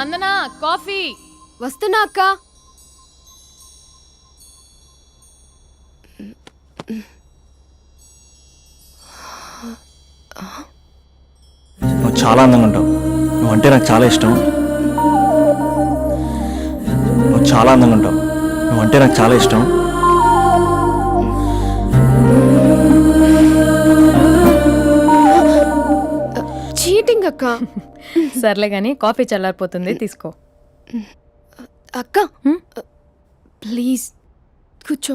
వందనా coffee వస్తున్నా అక్క నువ్వు చాలా అందంగా ఉంటావు నువ్వు అంటే నాకు చాలా ఇష్టం నువ్వు చాలా అందంగా ఉంటావు నువ్వు అంటే నాకు చాలా ఇష్టం వామిటింగ్ అక్క సర్లే కానీ కాఫీ చల్లారిపోతుంది తీసుకో అక్క ప్లీజ్ కూర్చో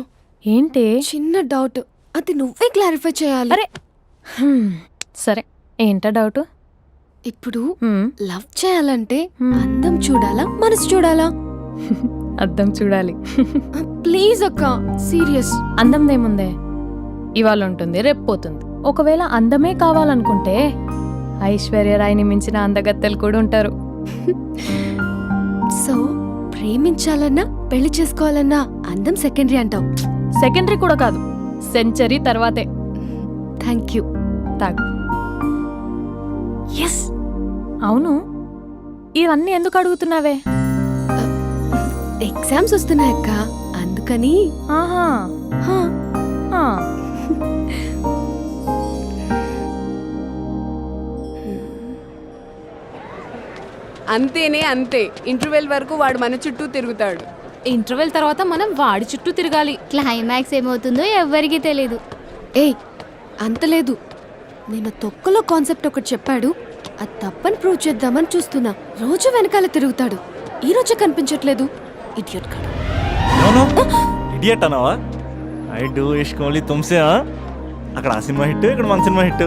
ఏంటి చిన్న డౌట్ అది నువ్వే క్లారిఫై చేయాలి అరే సరే ఏంటా డౌట్ ఇప్పుడు లవ్ చేయాలంటే అందం చూడాలా మనసు చూడాలా అర్థం చూడాలి ప్లీజ్ అక్క సీరియస్ అందం ఏముందే ఇవాళ ఉంటుంది రేపు పోతుంది ఒకవేళ అందమే కావాలనుకుంటే ఐశ్వర్యరాయిని మించిన అందగత్తెలు కూడా ఉంటారు సో ప్రేమించాలన్నా పెళ్లి చేసుకోవాలన్నా అందం సెకండరీ అంటావు సెకండరీ కూడా కాదు సెంచరీ తర్వాతే థ్యాంక్ యూ తాగు ఎస్ అవును ఇవన్నీ ఎందుకు అడుగుతున్నావే ఎగ్జామ్స్ వస్తున్నాయక్క అందుకని ఆహా అంతేనే అంతే ఇంటర్వెల్ వరకు వాడు మన చుట్టూ తిరుగుతాడు ఇంటర్వెల్ తర్వాత మనం వాడి చుట్టూ తిరగాలి క్లైమాక్స్ ఏమవుతుందో ఎవ్వరికీ తెలియదు ఏయ్ అంతలేదు నిన్న తొక్కలో కాన్సెప్ట్ ఒకటి చెప్పాడు అది తప్పని ప్రూవ్ చేద్దామని చూస్తున్నా రోజు వెనకాల తిరుగుతాడు ఈ రోజు కనిపించట్లేదు ఇడియట్ ఇడియట్ అనవా ఐ డూ ఇష్క్ ఓన్లీ తుమ్సే అక్కడ ఆ సినిమా హిట్ ఇక్కడ మన సినిమా హిట్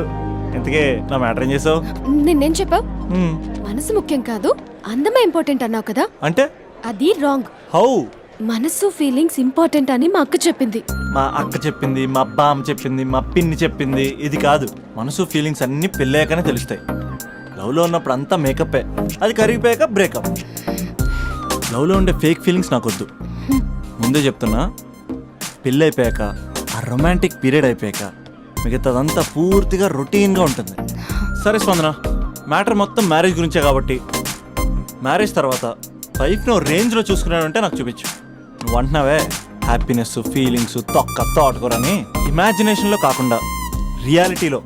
ఇంతకే నా మ్యాటర్ ఏం చేసావు నిన్నేం చెప్పావు మనసు ముఖ్యం కాదు అందమే ఇంపార్టెంట్ అన్నావు కదా అంటే అది రాంగ్ హౌ మనసు ఫీలింగ్స్ ఇంపార్టెంట్ అని మా అక్క చెప్పింది మా అక్క చెప్పింది మా బామ్మ చెప్పింది మా పిన్ని చెప్పింది ఇది కాదు మనసు ఫీలింగ్స్ అన్నీ పెళ్ళాకనే తెలుస్తాయి లవ్లో ఉన్నప్పుడు అంతా మేకప్ అది కరిగిపోయాక బ్రేకప్ లవ్లో ఉండే ఫేక్ ఫీలింగ్స్ నాకు వద్దు ముందే చెప్తున్నా పెళ్ళి అయిపోయాక ఆ రొమాంటిక్ పీరియడ్ అయిపోయాక మిగతాదంతా పూర్తిగా రొటీన్గా ఉంటుంది సరే స్పందనా మ్యాటర్ మొత్తం మ్యారేజ్ గురించే కాబట్టి మ్యారేజ్ తర్వాత లైఫ్ నువ్వు రేంజ్లో చూసుకున్నాడంటే నాకు చూపించు నువ్వు అంటున్నావే హ్యాపీనెస్ ఫీలింగ్స్ తొక్క తోటకూరని ఇమాజినేషన్లో కాకుండా రియాలిటీలో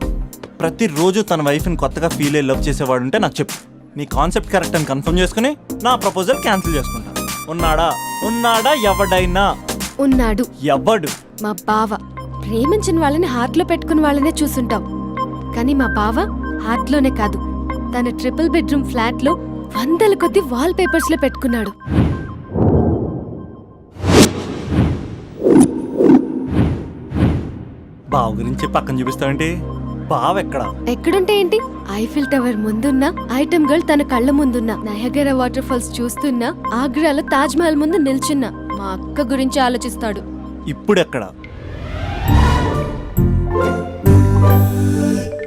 ప్రతిరోజు తన వైఫ్ని కొత్తగా ఫీల్ అయ్యి లవ్ చేసేవాడు ఉంటే నాకు చెప్పు నీ కాన్సెప్ట్ కరెక్ట్ అని కన్ఫర్మ్ చేసుకుని నా ప్రపోజల్ క్యాన్సిల్ చేసుకుంటా ఉన్నాడా ఉన్నాడా ఎవడైనా ఉన్నాడు ఎవడు మా బావ ప్రేమించిన వాళ్ళని హార్ట్లో పెట్టుకున్న వాళ్ళనే చూసుంటాం కానీ మా బావ హార్ట్లోనే కాదు తన ట్రిపుల్ బెడ్రూమ్ ఫ్లాట్ లో వందల కొద్ది వాల్ పేపర్స్ లో పెట్టుకున్నాడు బావు గురించి పక్కన చూపిస్తావంటే బావ ఎక్కడ ఎక్కడుంటే ఏంటి ఐఫిల్ టవర్ ముందున్న ఐటమ్ గర్ల్ తన కళ్ళ ముందున్న నయగర వాటర్ ఫాల్స్ చూస్తున్నా ఆగ్రాలో తాజ్ మహల్ ముందు నిల్చున్నా మా అక్క గురించి ఆలోచిస్తాడు ఇప్పుడు ఎక్కడ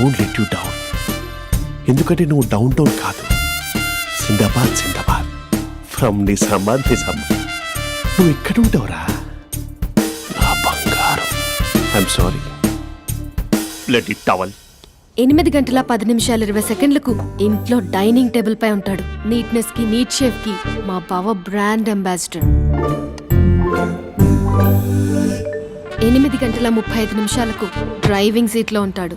don't let you down ఎందుకంటే నువ్వు డౌన్ టౌన్ కాదు Sindbad Sindbad from Nizamabad Nizamabad నువ్వు ఎక్కడ ఉంటావురా నా బంగారం I'm sorry let it towel ఎనిమిది గంటల పది నిమిషాలు ఇరవై సెకండ్లకు ఇంట్లో డైనింగ్ టేబుల్ పై ఉంటాడు నీట్నెస్ కి నీట్ షేఫ్ కి మా బావ బ్రాండ్ అంబాసిడర్ ఎనిమిది గంటల ముప్పై ఐదు నిమిషాలకు డ్రైవింగ్ సీట్లో ఉంటాడు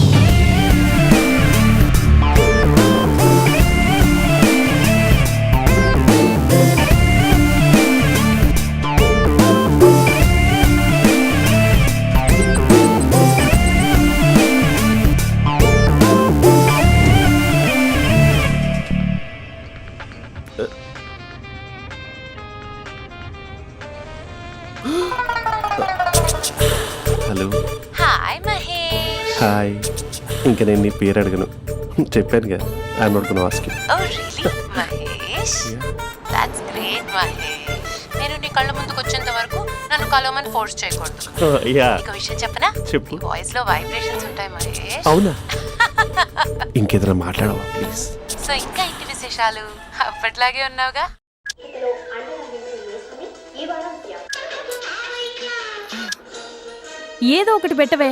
ఇంకా నేను నీ పేరు అడగను చెప్పాను కదా I'm not gonna ask Mahesh that's great Mahesh నేను నీ కళ్ళ ముందుకు వచ్చేంత వరకు నన్ను కలవమని ఫోర్స్ చేయకూడదు యా uh, ఒక విషయం చెప్పనా చెప్పు వాయిస్ లో వైబ్రేషన్స్ ఉంటాయి మహేష్ అవునా ఇంకేదైనా మాట్లాడవా ప్లీజ్ సో ఇంకా ఇంటి విశేషాలు అప్పట్లాగే ఉన్నావుగా ఏదో ఒకటి పెట్టవే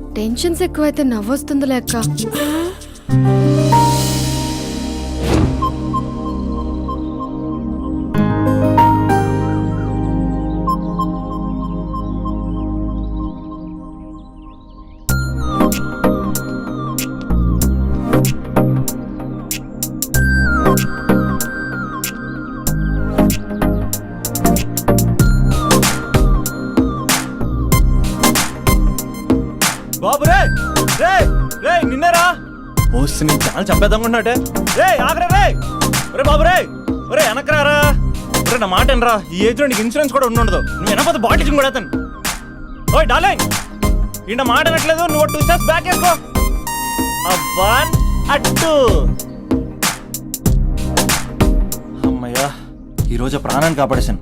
టెన్షన్స్ ఎక్కువైతే నవ్వొస్తుంది లెక్క బాబు రే రే రే నిన్నరా ఓసి నేను చాలా చంపేద్దామనుకున్నాటే రే ఆగరా రే ఒరే బాబు రే ఒరే వెనకరారా ఒరే నా మాట ఎనరా ఈ ఏజ్లో నీకు ఇన్సూరెన్స్ కూడా ఉండదు నువ్వు వినకపోతే బాటిల్ కూడా అతను ఓయ్ డాలే ఈయన మాట అనట్లేదు నువ్వు టూ స్టెప్స్ బ్యాక్ వేసుకో వన్ అట్టు అమ్మయ్యా ఈరోజు ప్రాణాన్ని కాపాడేశాను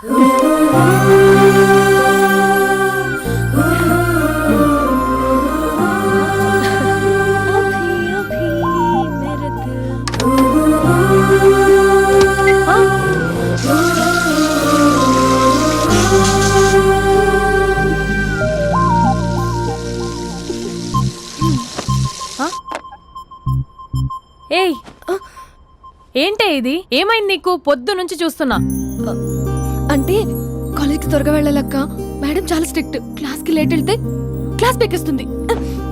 ఏయ్ ఏంటే ఇది ఏమైంది నీకు పొద్దు నుంచి చూస్తున్నా అంటే కాలేజ్కి త్వరగా వెళ్ళాలక్క మేడం చాలా స్ట్రిక్ట్ క్లాస్కి లేట్ వెళ్తే క్లాస్ పెక్కిస్తుంది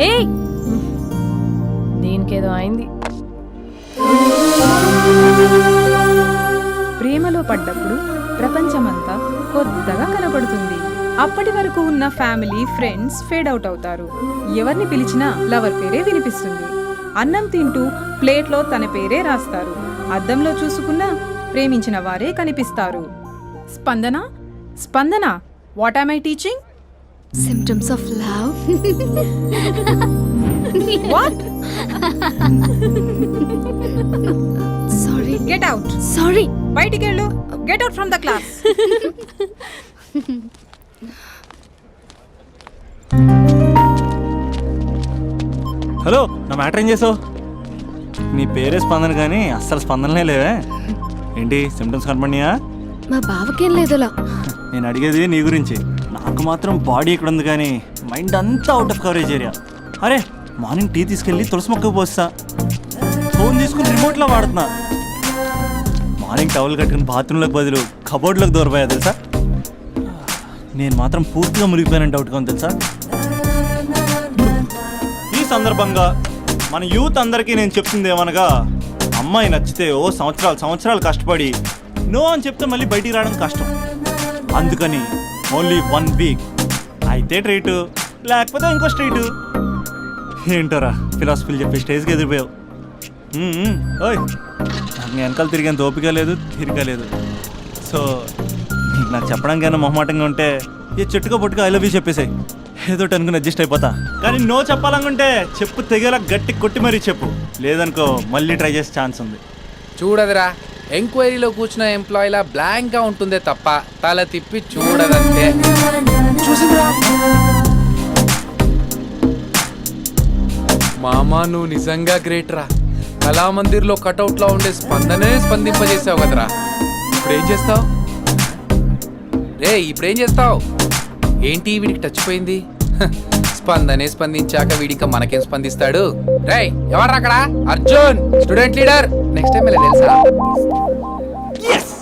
ఏ దీనికేదో అయింది ప్రేమలో పడ్డప్పుడు ప్రపంచమంతా కొత్తగా కనపడుతుంది అప్పటి వరకు ఉన్న ఫ్యామిలీ ఫ్రెండ్స్ ఫేడ్ అవుట్ అవుతారు ఎవరిని పిలిచినా లవర్ పేరే వినిపిస్తుంది అన్నం తింటూ ప్లేట్లో తన పేరే రాస్తారు అద్దంలో చూసుకున్నా ప్రేమించిన వారే కనిపిస్తారు Spandana Spandana what I'm I teaching symptoms of love what sorry get out sorry బయటికి వెళ్ళు get out from the class hello నా మ్యాటర్ ఏం చేసావు నీ పేరే స్పందన కానీ అస్సలు స్పందనలే లేవే ఏంటి సిమ్టమ్స్ కనపడినాయా మా బావకేం లేదలా నేను అడిగేది నీ గురించి నాకు మాత్రం బాడీ ఇక్కడ ఉంది కానీ మైండ్ అంతా అవుట్ ఆఫ్ కవరేజ్ ఏరియా అరే మార్నింగ్ టీ తీసుకెళ్ళి తులసి మొక్క పోస్తా ఫోన్ తీసుకుని రిమోట్లో వాడుతున్నా మార్నింగ్ టవల్ కట్టుకుని బాత్రూంలోకి బదులు కబోర్డ్లోకి దూరపోయా తెలుసా నేను మాత్రం పూర్తిగా మునిగిపోయానని డౌట్గా ఉంది తెలుసా ఈ సందర్భంగా మన యూత్ అందరికీ నేను చెప్తుంది ఏమనగా అమ్మాయి నచ్చితే ఓ సంవత్సరాలు సంవత్సరాలు కష్టపడి నో అని చెప్తే మళ్ళీ బయటికి రావడం కష్టం అందుకని ఓన్లీ వన్ వీక్ అయితే ట్రైట్ లేకపోతే ఇంకో స్ట్రైట్ ఏంటోరా ఫిలాసఫీలు చెప్పి స్టేజ్కి ఎదిరిపోయావు ఓయ్ వెనకాల తిరిగేంత ఓపిక లేదు తీరిక లేదు సో నాకు చెప్పడానికి చెప్పడానికైనా మొహమాటంగా ఉంటే ఏ చెట్టుగా పొట్టుగా ఐ లవ్ యూ చెప్పేసాయి ఏదో అనుకుని అడ్జస్ట్ అయిపోతా కానీ నో చెప్పాలనుకుంటే చెప్పు తెగేలా గట్టి కొట్టి మరీ చెప్పు లేదనుకో మళ్ళీ ట్రై చేసే ఛాన్స్ ఉంది చూడదురా ఎంక్వైరీలో కూర్చున్న ఎంప్లాయీలా గా ఉంటుందే తప్ప తల తిప్పి చూడదంతే మామా నువ్వు నిజంగా గ్రేట్ రా కట్అవుట్ కటౌట్లో ఉండే స్పందనే స్పందింపజేసావు కదరా ఇప్పుడేం చేస్తావు రే ఇప్పుడేం చేస్తావు ఏంటి వీడికి టచ్ పోయింది స్పందనే స్పందించాక వీడిక మనకేం స్పందిస్తాడు రై ఎవరు అక్కడ Arjun student leader next time వెళ్ళి తెలుసా